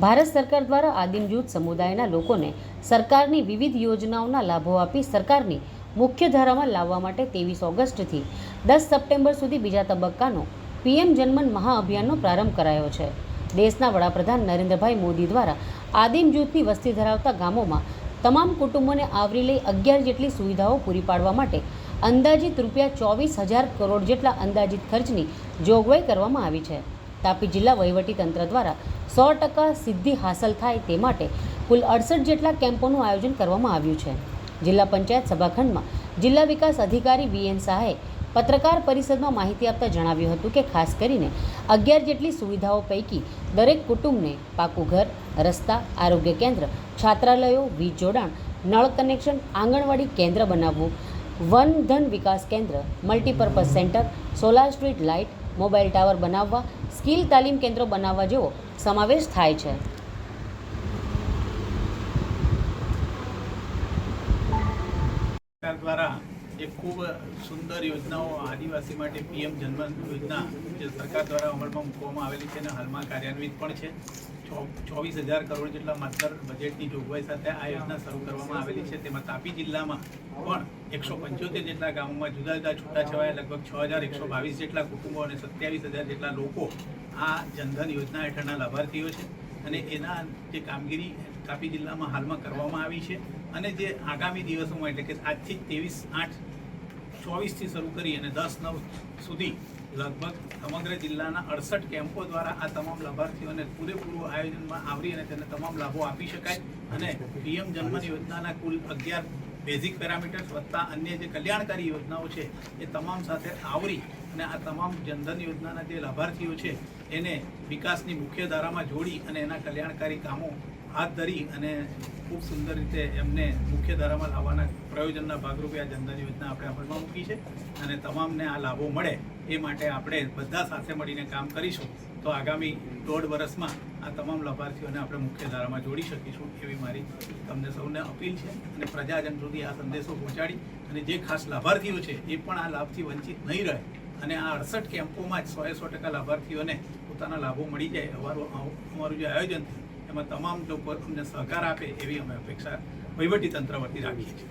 ભારત સરકાર દ્વારા આદિમ જૂથ સમુદાયના લોકોને સરકારની વિવિધ યોજનાઓના લાભો આપી સરકારની મુખ્ય ધારામાં લાવવા માટે ત્રેવીસ ઓગસ્ટથી દસ સપ્ટેમ્બર સુધી બીજા તબક્કાનો પીએમ જનમન મહાઅભિયાનનો પ્રારંભ કરાયો છે. દેશના વડાપ્રધાન નરેન્દ્રભાઈ મોદી દ્વારા આદિમ જૂથની વસ્તી ધરાવતા ગામોમાં તમામ કુટુંબોને આવરી લઈ અગિયાર જેટલી સુવિધાઓ પૂરી પાડવા માટે અંદાજિત રૂપિયા ચોવીસ હજાર કરોડ જેટલા અંદાજિત ખર્ચની જોગવાઈ કરવામાં આવી છે. તાપી જિલ્લા વહીવટી તંત્ર દ્વારા સો ટકા સિદ્ધિ હાંસલ થાય તે માટે કુલ અડસઠ જેટલા કેમ્પોનું આયોજન કરવામાં આવ્યું છે. જિલ્લા પંચાયત સભાખંડમાં જિલ્લા વિકાસ અધિકારી વીએન શાહે પત્રકાર પરિષદમાં માહિતી આપતા જણાવ્યું હતું કે ખાસ કરીને અગિયાર જેટલી સુવિધાઓ પૈકી દરેક કુટુંબને પાકું ઘર, રસ્તા, આરોગ્ય કેન્દ્ર, છાત્રાલયો, વીજ જોડાણ, નળ કનેક્શન, આંગણવાડી કેન્દ્ર બનાવવું વન ધન વિકાસ કેન્દ્ર multipurpose centre solar street light mobile tower બનાવવા, સ્કિલ તાલીમ કેન્દ્રો બનાવવા જેવો સમાવેશ થાય છે. દ્વારા એક ખૂબ સુંદર યોજનાઓ આદિવાસી માટે પીએમ જન્મ યોજના જે સરકાર દ્વારા અમલમાં મૂકવામાં આવેલી છે અને હાલમાં કાર્યાન્વિત પણ છે. ચોવીસ હજાર કરોડ જેટલા માત્ર બજેટની જોગવાઈ સાથે આ યોજના શરૂ કરવામાં આવેલી છે. તેમાં તાપી જિલ્લામાં પણ એકસો પંચોતેર જેટલા ગામોમાં જુદા જુદા છૂટાછવાયા લગભગ છ હજાર એકસો બાવીસ જેટલા કુટુંબો અને સત્યાવીસ હજાર જેટલા લોકો આ જનધન યોજના હેઠળના લાભાર્થીઓ છે. અને એના જે કામગીરી તાપી જિલ્લામાં હાલમાં કરવામાં આવી છે. અને જે આગામી દિવસોમાં, એટલે કે આજથી ત્રેવીસ આઠ ચોવીસથી શરૂ કરી અને દસ નવ સુધી લગભગ સમગ્ર જિલ્લાના અડસઠ કેમ્પો દ્વારા આ તમામ લાભાર્થીઓને પૂરેપૂરું આયોજનમાં આવરી અને તેને તમામ લાભો આપી શકાય અને પીએમ જન્મન યોજનાના કુલ અગિયાર બેઝિક પેરામીટર્સ વત્તા અન્ય જે કલ્યાણકારી યોજનાઓ છે એ તમામ સાથે આવરી અને આ તમામ જનધન યોજનાના જે લાભાર્થીઓ છે, એને વિકાસની મુખ્ય ધારામાં જોડી અને એના કલ્યાણકારી કામો હાથ ધરી અને ખૂબ સુંદર રીતે એમને મુખ્ય ધારામાં લાવવાના પ્રયોજનના ભાગરૂપે આ જનધન યોજના આપણે અમલમાં મૂકી છે અને તમામને આ લાભો મળે એ માટે આપણે બધા સાથે મળીને કામ કરીશું તો આગામી દોઢ વર્ષમાં આ તમામ લાભાર્થીઓને આપણે મુખ્ય ધારામાં જોડી શકીશું એવી મારી તમને સૌને અપીલ છે અને પ્રજાજન સુધી આ સંદેશો પહોંચાડી અને જે ખાસ લાભાર્થીઓ છે એ પણ આ લાભથી વંચિત નહીં રહે. અને આ અડસઠ કેમ્પોમાં જ સો સો ટકા લાભાર્થીઓને પોતાના લાભો મળી જાય અમારું અમારું જે આયોજન એમાં તમામ લોકો અમને સહકાર આપે એવી અમે અપેક્ષા વહીવટી તંત્ર વતી રાખીએ છીએ.